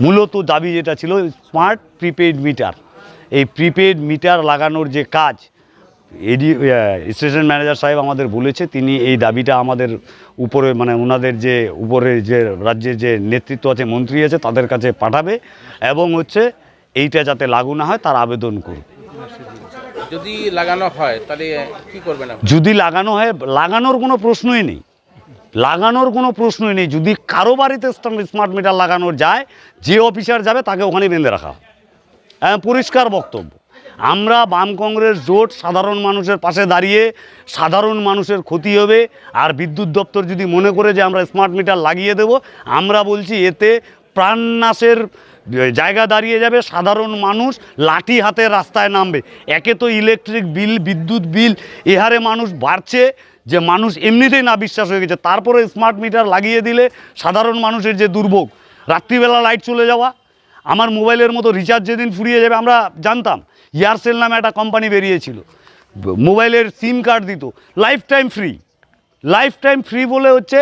মূলত দাবি যেটা ছিল স্মার্ট প্রিপেড মিটার এই প্রিপেড মিটার লাগানোর যে কাজ এডি স্টেশন ম্যানেজার সাহেব আমাদের বলেছে তিনি এই দাবিটা আমাদের উপরে মানে ওনাদের যে উপরে যে রাজ্যের যে নেতৃত্ব আছে মন্ত্রী আছে তাদের কাছে পাঠাবে এবং হচ্ছে এইটা যাতে লাগু না হয় তার আবেদন করবে যদি লাগানো হয় তাহলে কি করবেন যদি লাগানো হয় লাগানোর কোনো প্রশ্নই নেই। লাগানোর কোনো প্রশ্নই নেই। যদি কারও বাড়িতে স্মার্ট মিটার লাগানোর যায়, যে অফিসার যাবে তাকে ওখানে বেঁধে রাখা হ্যাঁ পরিষ্কার বক্তব্য। আমরা বাম কংগ্রেস জোট সাধারণ মানুষের পাশে দাঁড়িয়ে সাধারণ মানুষের ক্ষতি হবে। আর বিদ্যুৎ দপ্তর যদি মনে করে যে আমরা স্মার্ট মিটার লাগিয়ে দেব, আমরা বলছি এতে প্রাণনাশের জায়গা দাঁড়িয়ে যাবে। সাধারণ মানুষ লাঠি হাতে রাস্তায় নামবে। একে তো ইলেকট্রিক বিল বিদ্যুৎ বিল এহারে মানুষ বাড়ছে। যে মানুষ এমনিতেই না বিশ্বাস হয়ে গেছে, তারপরে স্মার্ট মিটার লাগিয়ে দিলে সাধারণ মানুষের যে দুর্ভোগ, রাত্রিবেলা লাইট চলে যাওয়া, আমার মোবাইলের মতো রিচার্জ যেদিন ফুরিয়ে যাবে, আমরা জানতাম এয়ারসেল নামে একটা কোম্পানি বেরিয়েছিল, মোবাইলের সিম কার্ড দিত life time free life time free বলে হচ্ছে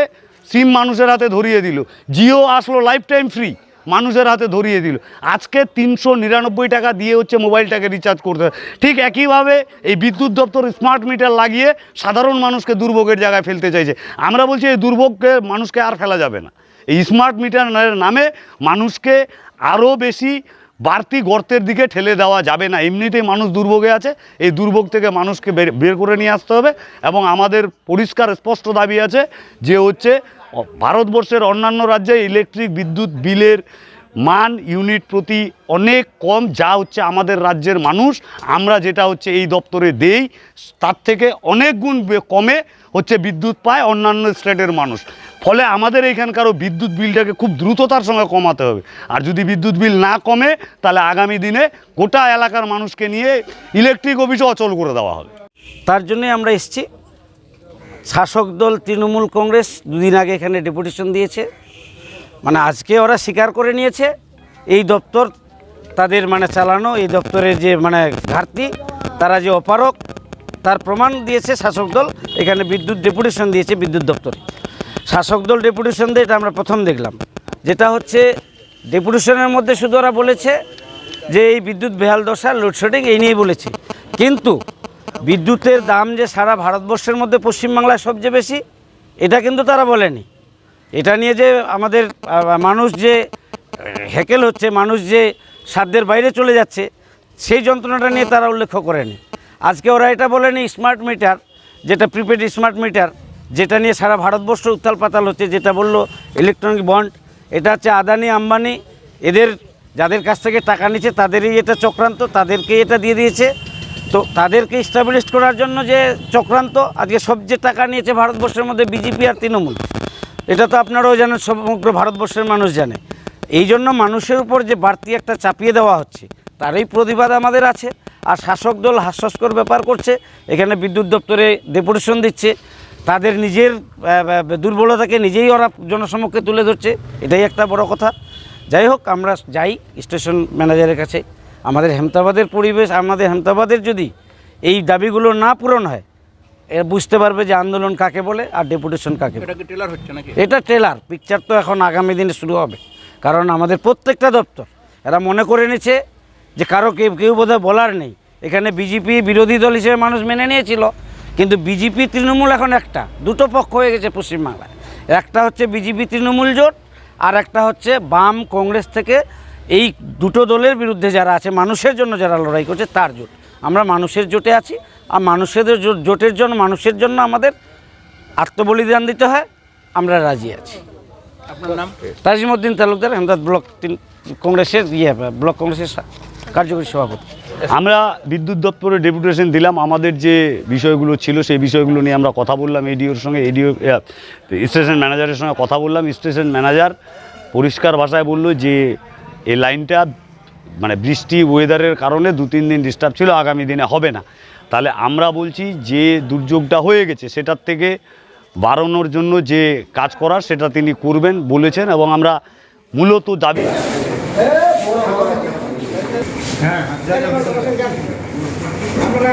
সিম মানুষের হাতে ধরিয়ে দিল জিও আসলো লাইফ টাইম ফ্রি মানুষের হাতে ধরিয়ে দিল। আজকে তিনশো নিরানব্বই টাকা দিয়ে হচ্ছে মোবাইলটাকে রিচার্জ করতে ঠিক একইভাবে এই বিদ্যুৎ দপ্তর স্মার্ট মিটার লাগিয়ে সাধারণ মানুষকে দুর্ভোগের জায়গায় ফেলতে চাইছে। আমরা বলছি এই দুর্ভোগকে মানুষকে আর ফেলা যাবে না। এই স্মার্ট মিটার নামে মানুষকে আরও বেশি বাড়তি গর্তের দিকে ঠেলে দেওয়া যাবে না। এমনিতেই মানুষ দুর্ভোগে আছে। এই দুর্ভোগ থেকে মানুষকে বের করে নিয়ে আসতে হবে এবং আমাদের পরিষ্কার, স্পষ্ট দাবি আছে যে হচ্ছে, ভারতবর্ষের অন্যান্য রাজ্যে ইলেকট্রিক বিদ্যুৎ, বিলের মান ইউনিট প্রতি অনেক কম, যা হচ্ছে আমাদের রাজ্যের মানুষ। আমরা যেটা হচ্ছে এই দপ্তরে দেই, তার থেকে অনেক গুণ কমে হচ্ছে বিদ্যুৎ পায় অন্যান্য স্টেটের মানুষ। ফলে আমাদের এইখানকারও বিদ্যুৎ বিলটাকে খুব দ্রুততার সঙ্গে কমাতে হবে। আর যদি বিদ্যুৎ বিল না কমে, তাহলে আগামী দিনে গোটা এলাকার মানুষকে নিয়ে ইলেকট্রিক অফিসও অচল করে দেওয়া হবে। তার জন্যই আমরা এসছি। শাসক দল তৃণমূল কংগ্রেস দুদিন আগে এখানে ডেপুটেশন দিয়েছে। মানে আজকে ওরা স্বীকার করে নিয়েছে। এই দপ্তর তাদের মানে চালানো, এই দপ্তরের যে মানে ঘাটতি, তারা যে অপারক তার প্রমাণ দিয়েছে শাসক দল। এখানে বিদ্যুৎ ডেপুটেশন দিয়েছে বিদ্যুৎ দপ্তরে। শাসক দল ডেপুটেশন দিয়ে এটা আমরা প্রথম দেখলাম। যেটা হচ্ছে, ডেপুটেশনের মধ্যে শুধু ওরা বলেছে যে এই বিদ্যুৎ বেহাল দশা, লোডশেডিং এই নিয়েই বলেছে। কিন্তু বিদ্যুতের দাম যে সারা ভারতবর্ষের মধ্যে পশ্চিমবাংলায় সবচেয়ে বেশি, এটা কিন্তু তারা বলেনি। এটা নিয়ে যে আমাদের মানুষ যে হেকেল হচ্ছে, মানুষ যে সাধ্যের বাইরে চলে যাচ্ছে, সেই যন্ত্রণাটা নিয়ে তারা উল্লেখ করেনি। আজকে ওরা এটা বলেনি স্মার্ট মিটার যেটা প্রিপেড স্মার্ট মিটার যেটা নিয়ে সারা ভারতবর্ষ উত্তাল পাতাল হচ্ছে, যেটা বলল ইলেকট্রনিক বন্ড এটা হচ্ছে আদানি, আম্বানি, এদের যাদের কাছ থেকে টাকা নিচ্ছে, তাদেরই এটা চক্রান্ত তাদেরকেই এটা দিয়ে দিয়েছে। তো তাদেরকে স্টাবলিশ করার জন্য যে চক্রান্ত, আজকে সবচেয়ে টাকা নিয়েছে ভারতবর্ষের মধ্যে বিজেপি আর তৃণমূল এটা তো আপনারাও জানেন, সমগ্র ভারতবর্ষের মানুষ জানে। এই জন্য মানুষের উপর যে বাড়তি একটা চাপিয়ে দেওয়া হচ্ছে, তারই প্রতিবাদ আমাদের আছে। আর শাসক দল হাস্যস্কর ব্যাপার করছে, এখানে বিদ্যুৎ দপ্তরে ডেপুটেশন দিচ্ছে, তাদের নিজের দুর্বলতাকে নিজেই ওরা জনসমক্ষে তুলে ধরছে, এটাই একটা বড় কথা। যাই হোক, আমরা যাই স্টেশন ম্যানেজারের কাছে। আমাদের হেমতাবাদের পরিবেশ, আমাদের হেমতাবাদের যদি এই দাবিগুলো না পূরণ হয় এ বুঝতে পারবে যে আন্দোলন কাকে বলে আর ডেপুটেশন কাকে এটা ট্রেলার পিকচার তো এখন আগামী দিনে শুরু হবে। কারণ আমাদের প্রত্যেকটা দপ্তর এরা মনে করে নিয়েছে যে কারও কেউ কেউ বোধহয় বলার নেই। এখানে বিজেপি বিরোধী দল হিসেবে মানুষ মেনে নিয়েছিল কিন্তু বিজেপি তৃণমূল এখন একটা দুটো পক্ষ হয়ে গেছে পশ্চিমবাংলায়। একটা হচ্ছে বিজেপি তৃণমূল জোট আর একটা হচ্ছে বাম কংগ্রেস থেকে এই দুটো দলের বিরুদ্ধে যারা আছে মানুষের জন্য যারা লড়াই করছে তার জোট। আমরা মানুষের জোটে আছি আর মানুষের জোটের জন্য মানুষের জন্য আমাদের আত্মবলিদান দিতে হয়। আমরা রাজি আছি। আপনার নাম? তাজিমউদ্দিন তালুকদার আহমেদাবাদ ব্লক তিন কংগ্রেসের ইয়ে ব্লক কংগ্রেসের কার্যকরী সভাপতি। আমরা বিদ্যুৎ দপ্তরে ডেপুটেশন দিলাম। আমাদের যে বিষয়গুলো ছিল সেই বিষয়গুলো নিয়ে আমরা কথা বললাম এডিওর সঙ্গে। এডিও স্টেশন ম্যানেজারের সঙ্গে কথা বললাম। স্টেশন ম্যানেজার পরিষ্কার ভাষায় বলল যে এই লাইনটা মানে বৃষ্টি ওয়েদারের কারণে দু তিন দিন ডিস্টার্ব ছিল। আগামী দিনে হবে না। তাহলে আমরা বলছি যে দুর্যোগটা হয়ে গেছে, সেটার থেকে বাড়ানোর জন্য যে কাজ করার সেটা তিনি করবেন বলেছেন এবং আমরা মূলত দাবি আমরা